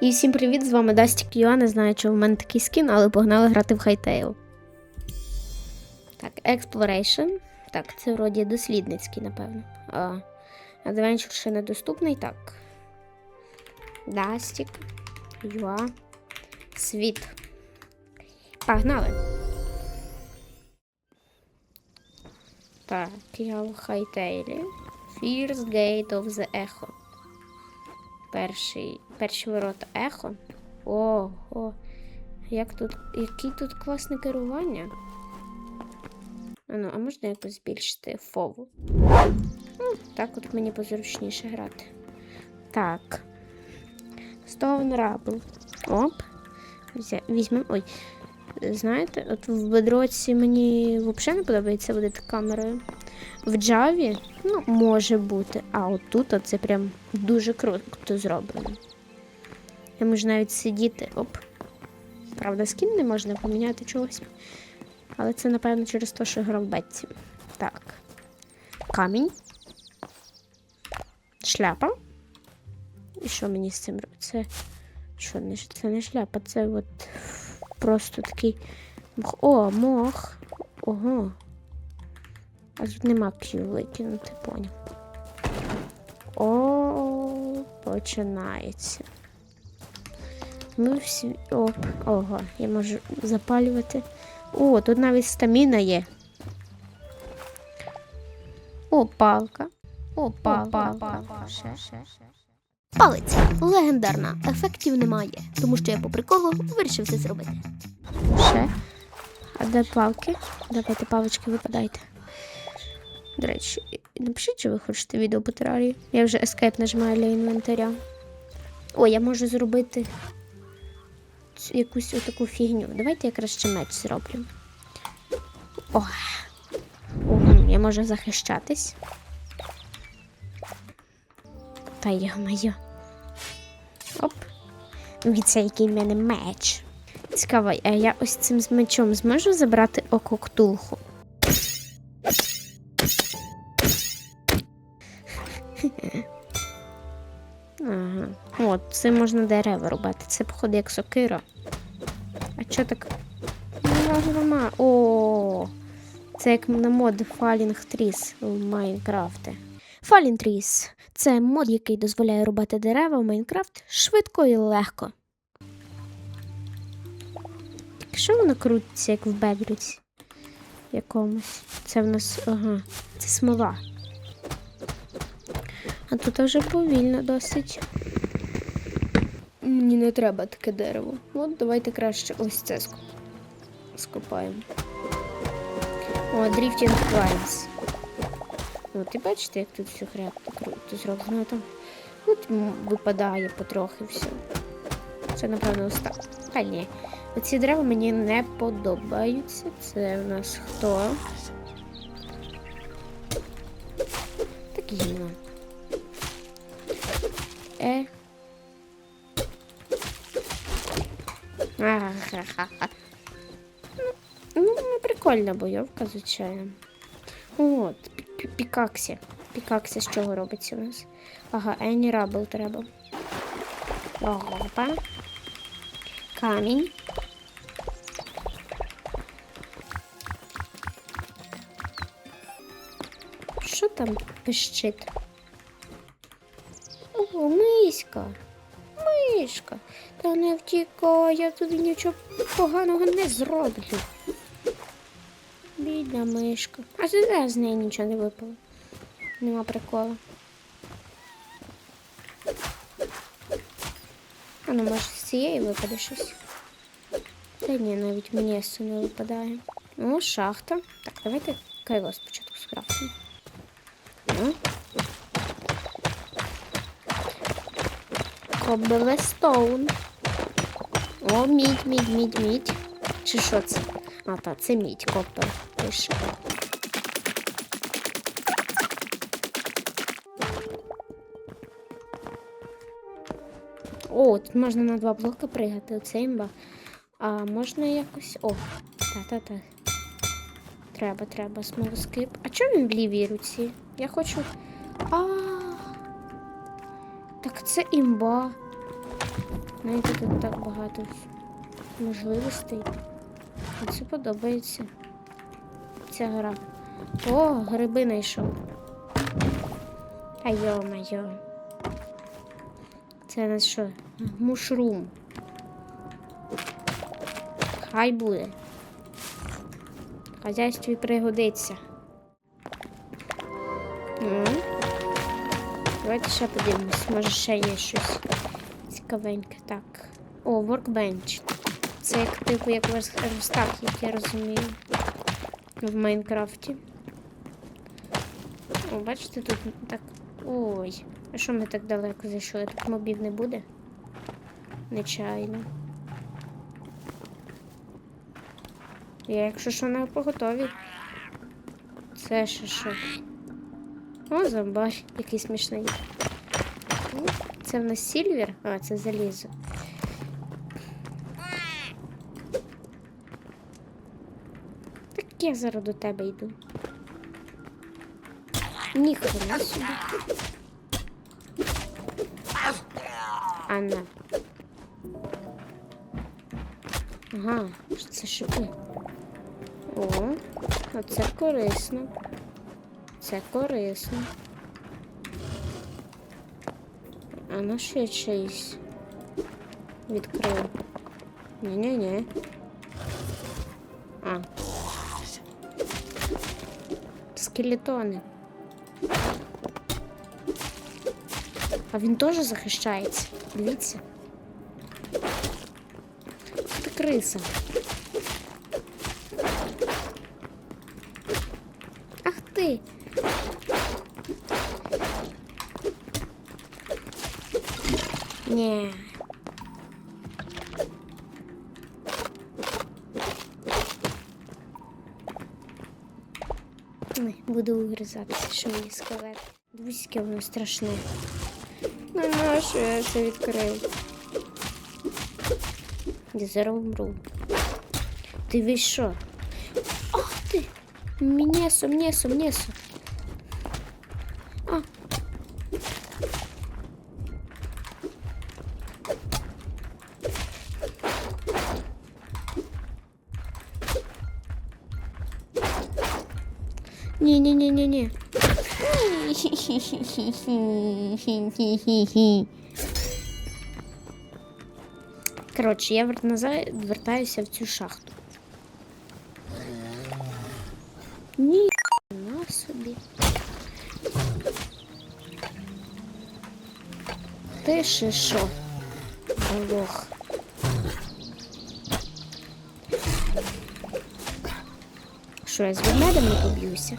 І всім привіт! З вами Дастік Юа. Не знаю, чи в мене такий скін, але погнали грати в Хайтейл. Так, Exploration. Так, це вроді дослідницький, напевно. А, Adventure ще недоступний. Так. Дастік. Юа. Світ. Погнали. Так, я в Хайтейлі. First Gate of the Echo. Перший, перші ворота ехо. Ого. Як тут, яке тут класне керування? А ну, а можна якось збільшити фову? Ну, так от мені позручніше грати. Так. Stone Rubble. Оп. Візьмемо. Ой. Знаєте, от в бедроці мені взагалі не подобається водити камерою. В Java, ну, може бути, а от тут це прям дуже круто зроблено. Я можу навіть сидіти. Оп. Правда, скін не можна поміняти чогось. Але це, напевно, через те, що грав Бетті. Так. Камінь. Шляпа. І що мені з цим робити? Це. Що, не, це не шляпа, це от просто такий. О, мох. Ого. А тут нема Q викинути, поняв. О, починається. Ми всі. Оп, ого, я можу запалювати. О, тут навіть стаміна є. О, палка. О, палка. Ще, ще, ще. Палець легендарна, ефектів немає, тому що я по приколу вирішив це зробити. Ще. А де палки? Давайте палички випадайте. До речі, напишіть, чи ви хочете відео по терарії. Я вже ескейп нажимаю для інвентаря. О, я можу зробити якусь отаку фігню. Давайте я краще меч зроблю. О. Ого, я можу захищатись. Та йо-моє. Оп. Дивіться, який в мене меч. Цікаво, а я ось цим з мечом зможу забрати око ктулху? Цим можна дерева рубати. Це, походу, як сокира. А чо так? Ну, нема. О, це як на мод Falling Trees в Майнкрафті. Falling Trees – це мод, який дозволяє рубати дерева в Майнкрафт швидко і легко. Що воно крутиться, як в бебрюці якомусь? Це в нас. Ага, це смола. А тут вже повільно досить. Мені не треба таке дерево. От давайте краще ось це скопаємо. О, Drifting Vines. От і бачите, як тут все хребто круто зроблено там. От випадає потрохи все. Це, напевно, ось так. Та ні. Оці дерева мені не подобаються. Це у нас хто? Так гімно. Е. Ахахаха. Ну, ну, прикольна бойовка, звичайно. От, пі- пі- пікаксі. Пікаксі з чого робиться у нас? Ага, Ені Рабл треба. Опа. Камінь. Що там пищить? О, миська. Мишка. Та не втікай, я тобі нічого поганого не зроблю. Бідна мишка. А це з неї нічого не випало. Нема приколу. А ну може з цієї випаде щось. Та ні, навіть мені з не випадає. О, шахта. Так, давайте кайло спочатку скрафтимо. Коблестоун. О, мідь, мідь, мідь, мідь. Чи що це? А, та, це мідь, копер. Пише. О, тут можна на два блоки пригати, оце імба. А можна якось. О, та-та-та. Треба, треба, смолоскип. А чому він в лівій руці? Я хочу. А. Так це імба. Знаєте, тут так багато можливостей. Мені Це подобається. Ця гра. О, гриби знайшов. Та йо-моє. Це на що? Мушрум. Хай буде. В хазяйстві пригодиться. Ну. Давайте ще подивимось. Може ще є щось цікавеньке. Так. О, workbench. Це як типу як верс- верстак, як я розумію. В Майнкрафті. О, бачите, тут так. Ой. А що ми так далеко зайшли? Тут мобів не буде? Нечайно. Я, якщо що, не поготові. Це ще що? О, зомбар, який смішний. Це в нас сільвер? А, це залізо. Так я зараз до тебе йду. Ніхрена собі. Анна. Ага, це шипи. О, оце корисно. Це корисно. А ну ще чийсь відкрив. Ні-ні-ні. А. Скелетони. А він теж захищається. Дивіться. Це криса. Ах ти. Ні. Ой, буду угризатися, що мені скелет. Дивись, яке воно страшне. Ну, нащо я це відкрив? Я зараз умру. Ти ви що? Ах ти! М'єсо, м'єсо, м'єсо. Коротше, я назад вертаюся в цю шахту. Ні, на собі. Ти ще що? Лох. Що, я з ведмедем не поб'юся?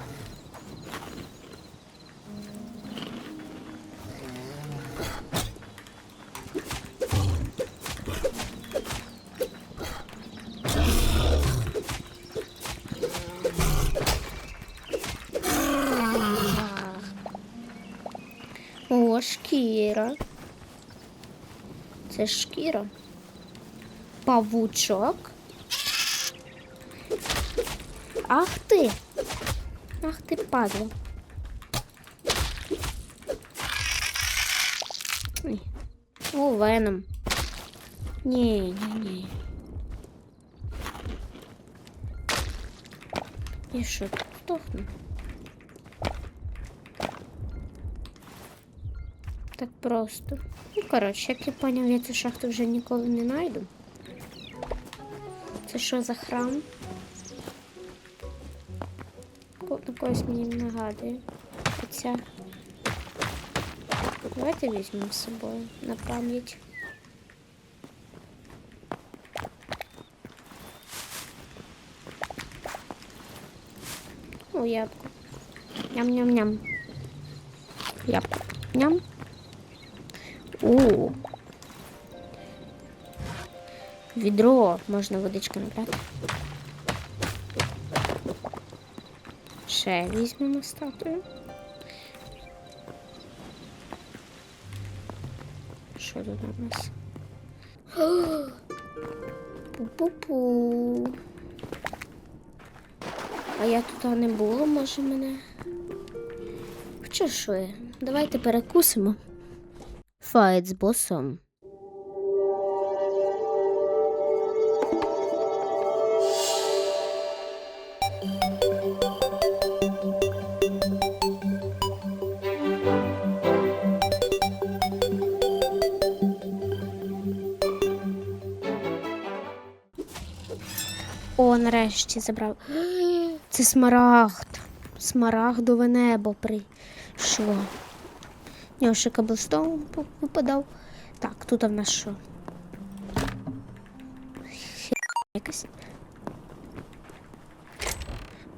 Це шкіра. Павучок. Ах ти. Ах ти, падла. Ой. О, веном. Ні, ні, ні. І що, здохну? Так просто. Ну, коротше, як я поняв, я цю шахту вже ніколи не знайду. Це що за храм? На когось мені нагадує. Хоча. Давайте візьмемо з собою на пам'ять. О, ябко. Ням-ням-ням. Ябко. Ням. О. Відро можна водички набрати. Ще візьмемо статую. Що тут у нас? Пу-пу-пу. А я тут не було, може мене. Я? Давайте перекусимо. Файт з босом. О, нарешті забрав. Це смарагд. Смарагдове небо прийшло. У нього ще каблстоун випадав. Так, тут в нас що? Якась.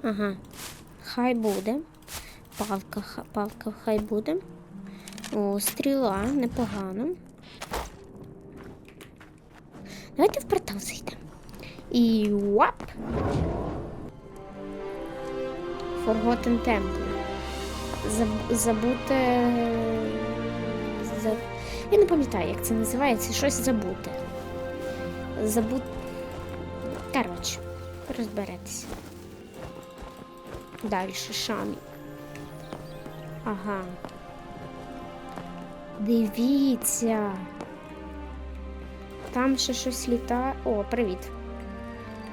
Ага. Хай буде. Палка, палка хай буде. О, стріла, непогано. Давайте в портал зайдемо. І вап! Forgotten Temple. Заб- забуте. За... Я не пам'ятаю, як це називається. Щось забуте. Забут. Коротше, розберетеся. Далі шамі. Ага. Дивіться. Там ще щось літає. О, привіт.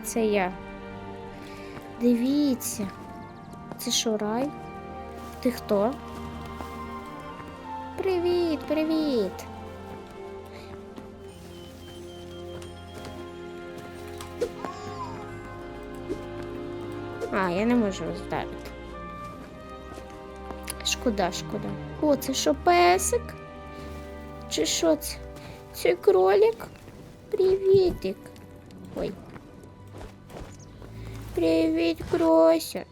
Це я. Дивіться. Це що, рай? Ти хто? Привіт, привіт. А, я не можу роздарити. Шкода, шкода. О, це що, песик? Чи що це? Це кролик? Привітик. Ой. Привіт, Крося.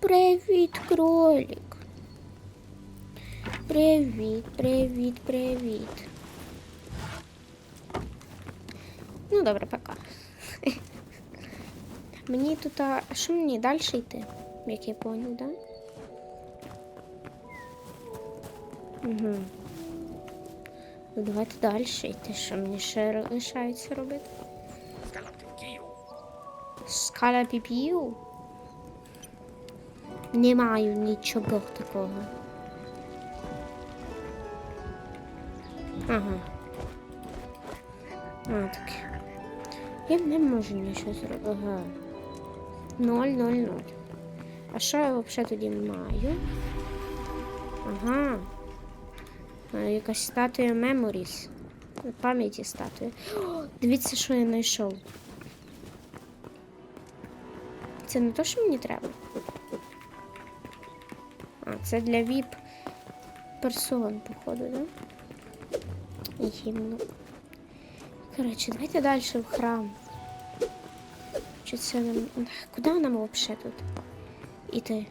Привіт, кролик. Привіт, привіт, привіт. Ну, добре, пока. Мені тут, а що мені далі йти? Як я понял, да? Угу. Ну, давайте далі йти. Що мені ще лишається робити? Скала піпію? Не маю нічого такого. Ага. А, так. Я не можу нічого зробити. Ага. Ноль, ноль, ноль. А що я взагалі тоді маю? Ага. Якась статуя Memories. Пам'яті статуя. О, дивіться, що я знайшов. Це не те, що мені треба. Це для VIP персон, походу, да? Гімну. Коротше, давайте далі в храм. Чи це нам. Куди нам взагалі тут? Іти?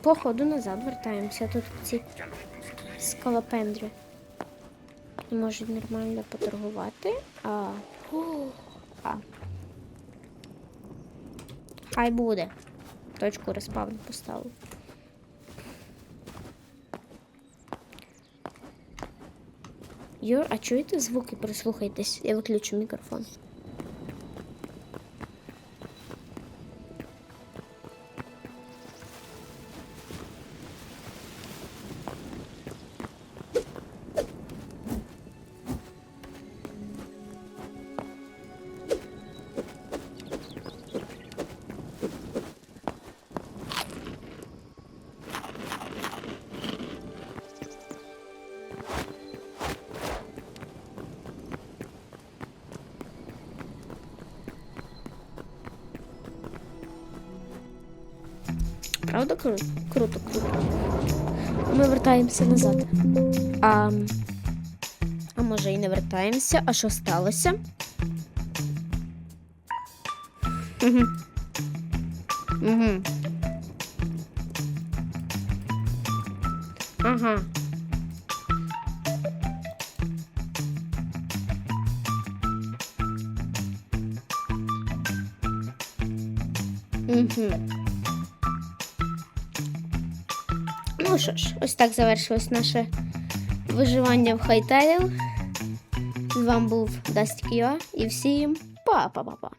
Походу назад вертаємося. Тут ці скалопендрі. Не можуть нормально поторгувати. А. А. Хай буде. Точку респавн поставив. Юр, а чуєте звуки? Прислухайтесь, я виключу мікрофон. Правда круто? Круто, круто. Ми вертаємося назад. А, а може і не вертаємося? А що сталося? Угу. Угу. Ага. Угу. Ну що ж, ось так завершилось наше виживання в хайтайл. З вами був Дастік Йо і всім па-па-па-па.